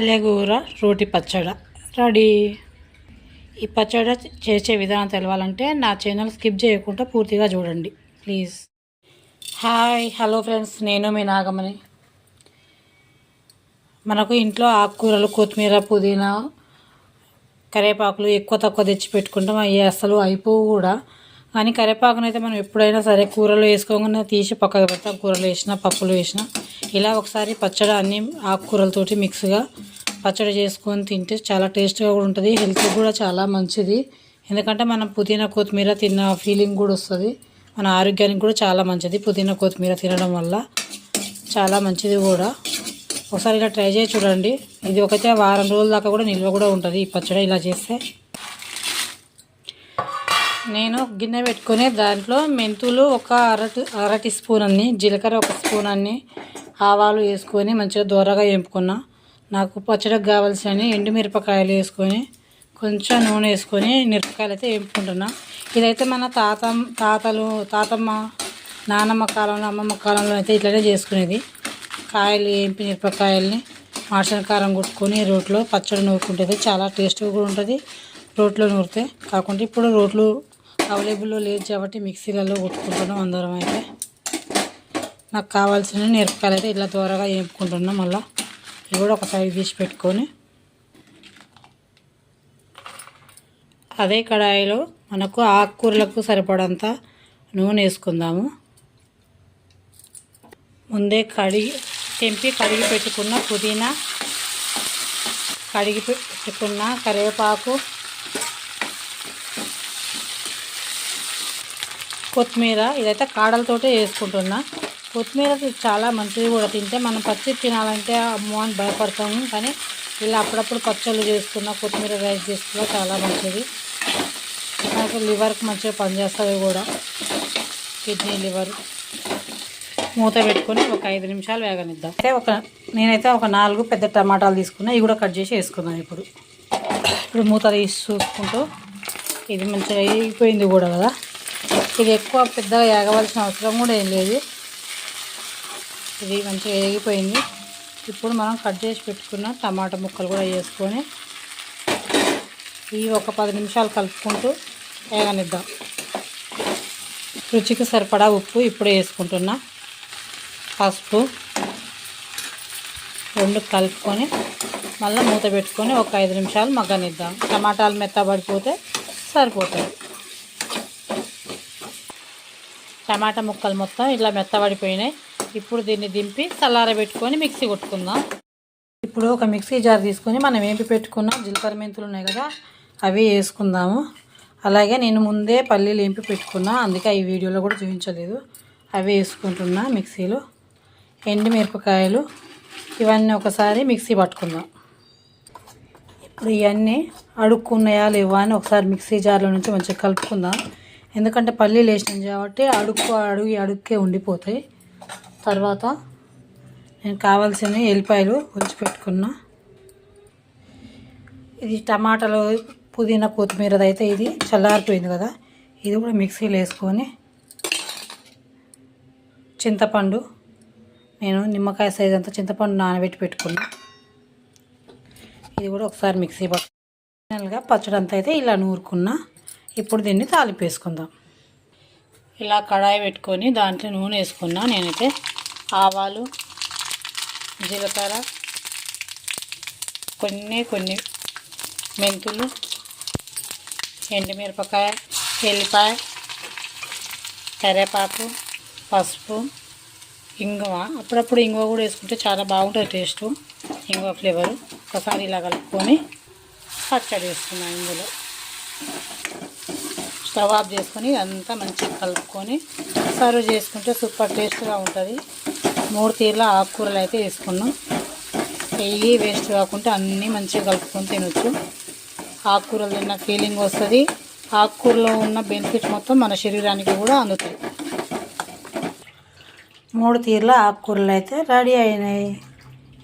పల్లెగూర రోటి పచ్చడి. రెడీ. ఈ పచ్చడి చేసే విధానం తెలవాలంటే నా ఛానల్ స్కిప్ చేయకుండా పూర్తిగా చూడండి. ప్లీజ్. Hi hello friends. నేను మీ నాగమని మనకు ఇంట్లో ఆకుకూరలు కొత్తిమీర పుదీనా కరివేపాకులు ఎక్కువ తక్కువ తెచ్చి పెట్టుకుంటాం అవి అసలు అయిపోవు కూడా. కానీ కరివేపాకును అయితే మనం ఎప్పుడైనా సరే కూరలో వేసుకోకుండా తీసి పక్కకు పెడతాం. కూరలు వేసినా పప్పులు వేసినా. ఇలా ఒకసారి పచ్చడి అన్ని ఆకుకూరలతోటి మిక్స్గా పచ్చడి చేసుకొని తింటే చాలా టేస్ట్గా కూడా ఉంటుంది. హెల్త్కి కూడా చాలా మంచిది. ఎందుకంటే మనం పుదీనా కొత్తిమీర తిన్న ఫీలింగ్ కూడా వస్తుంది. మన ఆరోగ్యానికి కూడా చాలా మంచిది పుదీనా కొత్తిమీర తినడం వల్ల. చాలా మంచిది కూడా. ఒకసారి ఇలా ట్రై చేసి చూడండి. ఇది ఒకటే వారం రోజుల దాకా కూడా నిల్వ కూడా ఉంటుంది ఈ పచ్చడి ఇలా చేస్తే. నేను గిన్నె పెట్టుకొని దాంట్లో మెంతులు ఒక అరటి అరటి స్పూన్ అన్ని జీలకర్ర ఒక స్పూన్ అన్ని ఆవాలు వేసుకొని మంచిగా దూరగా వేపుకున్నా. నాకు పచ్చడికి కావాల్సిన ఎండుమిరపకాయలు వేసుకొని కొంచెం నూనె వేసుకొని మిరపకాయలు అయితే వేపుకుంటున్నా. ఇదైతే మన తాత తాతలు తాతమ్మ నానమ్మ కాలంలో అమ్మమ్మ కాలంలో అయితే ఇట్లనే చేసుకునేది. కాయలు వేపి మిరపకాయల్ని మాసిన కారం కొట్టుకొని రోట్లో పచ్చడి నూరుకుంటుంది. చాలా టేస్ట్గా కూడా ఉంటుంది. రోట్లో నూరితే కాకుండా ఇప్పుడు రోట్లు అవైలబుల్లో లేదు కాబట్టి మిక్సీలలో కొట్టుకుంటున్నాం అందరం అయితే. నాకు కావాల్సిన మిరపకాయలు అయితే ఇట్లా త్వరగా వేపుకుంటున్నాం మళ్ళీ. ఇవి కూడా ఒక సైడ్ తీసి పెట్టుకొని అదే కడాయిలో మనకు ఆకుకూరలకు సరిపడంత నూనె వేసుకుందాము. ముందే కడిగి తెంపి కడిగి పెట్టుకున్న పుదీనా కడిగి పెట్టుకున్న కరివేపాకు కొత్తిమీర ఇదైతే కాడలతోటే వేసుకుంటున్నా. కొత్తిమీర చాలా మంచిది కూడా. తింటే మనం పచ్చి తినాలంటే అమ్మో అని భయపడతాము. కానీ ఇలా అప్పుడప్పుడు పచ్చళ్ళు చేసుకున్న కొత్తిమీర రైస్ చేసుకున్నా చాలా మంచిది. నాకు లివర్కి మంచిగా పనిచేస్తుంది కూడా. Kidney liver. మూత పెట్టుకొని ఒక ఐదు నిమిషాలు వేగనిద్దాం. అయితే ఒక నేనైతే ఒక నాలుగు పెద్ద టమాటాలు తీసుకున్నా. ఇవి కూడా కట్ చేసి వేసుకున్నాను ఇప్పుడు. ఇప్పుడు మూత తీసి చూసుకుంటూ ఇది మంచిగా అయిపోయింది కూడా కదా. ఇది ఎక్కువ పెద్దగా వేగవలసిన అవసరం కూడా ఏం లేదు. ఇది మంచిగా వేగిపోయింది. ఇప్పుడు మనం కట్ చేసి పెట్టుకున్న టమాటా ముక్కలు కూడా వేసుకొని ఇవి ఒక పది నిమిషాలు కలుపుకుంటూ వేగనిద్దాం. రుచికి సరిపడా ఉప్పు ఇప్పుడే వేసుకుంటున్నా. పసుపు రెండు కలుపుకొని మళ్ళీ మూత పెట్టుకొని ఒక ఐదు నిమిషాలు మగ్గనిద్దాం. టమాటాలు మెత్తబడిపోతే సరిపోతాయి. టమాటా ముక్కలు మొత్తం ఇలా మెత్తబడిపోయినాయి. ఇప్పుడు దీన్ని దింపి చల్లారబెట్టుకొని మిక్సీ కొట్టుకుందాం. ఇప్పుడు ఒక మిక్సీ జార్ తీసుకొని మనం ఏంపి పెట్టుకున్న? జీలకర్ర మెంతులు ఉన్నాయి కదా అవి వేసుకుందాము. అలాగే నేను ముందే పల్లీలు ఏంపి పెట్టుకున్నా అందుకే ఈ వీడియోలో కూడా చూపించలేదు. అవి వేసుకుంటున్నా మిక్సీలో. ఎండు మిరపకాయలు ఇవన్నీ ఒకసారి మిక్సీ పట్టుకుందాం. ఇప్పుడు ఇవన్నీ అడుక్కున్నాయా లేవా అని ఒకసారి మిక్సీ జార్లో నుంచి మంచిగా కలుపుకుందాం. ఎందుకంటే పల్లీలు వేసినాం కాబట్టి అడుక్కు అడుగు అడుక్కే ఉండిపోతాయి. తర్వాత నేను కావాల్సిన ఎల్లిపాయలు ఉంచి పెట్టుకున్నా. ఇది టమాటాలు పుదీనా కొత్తిమీర అయితే ఇది చల్లారిపోయింది కదా. ఇది కూడా మిక్సీలో వేసుకొని చింతపండు నేను నిమ్మకాయ సైజ్ అంతా చింతపండు నానబెట్టి పెట్టుకున్నా. ఇది కూడా ఒకసారి మిక్సీ పట్టుగా పచ్చడి అంతా అయితే ఇలా నూరుకున్నా. ఇప్పుడు దీన్ని తాలిపేసుకుందాం ఇలా కడాయి పెట్టుకొని దాంట్లో నూనె వేసుకున్నా నేనైతే. ఆవాలు జీలకర్ర కొన్ని కొన్ని మెంతులు ఎండుమిరపకాయ ఎల్లిపాయ కరివేపాకు పసుపు ఇంగువ. అప్పుడప్పుడు ఇంగువ కూడా వేసుకుంటే చాలా బాగుంటుంది టేస్ట్ ఇంగువ ఫ్లేవర్. ఒకసారి ఇలా కలుపుకొని పచ్చడి వేసుకున్నాను ఇందులో. స్టవ్ ఆఫ్ చేసుకొని అంతా మంచిగా కలుపుకొని సర్వ్ చేసుకుంటే సూపర్ టేస్ట్గా ఉంటుంది. మూడు తీర్ల ఆకుకూరలు అయితే వేసుకున్నాం నెయ్యి వేస్ట్ కాకుండా అన్నీ మంచిగా కలుపుకొని తినొచ్చు. ఆకుకూరలు తిన్న ఫీలింగ్ వస్తుంది. ఆకుకూరలో ఉన్న బెనిఫిట్ మొత్తం మన శరీరానికి కూడా అందుతాయి. మూడు తీర్ల ఆకుకూరలు అయితే రెడీ అయినాయి.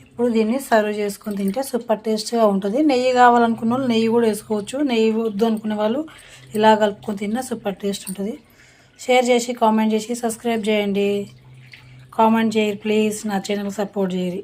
ఇప్పుడు దీన్ని సర్వ్ చేసుకొని తింటే సూపర్ టేస్ట్గా ఉంటుంది. నెయ్యి కావాలనుకున్న వాళ్ళు నెయ్యి కూడా వేసుకోవచ్చు. నెయ్యి వద్దు అనుకునే వాళ్ళు ఇలా కలుపుకొని తిన్నా సూపర్ టేస్ట్ ఉంటుంది. షేర్ చేసి కామెంట్ చేసి సబ్స్క్రైబ్ చేయండి. కామెంట్ చేయరు ప్లీజ్ నా ఛానల్ సపోర్ట్ చేయరు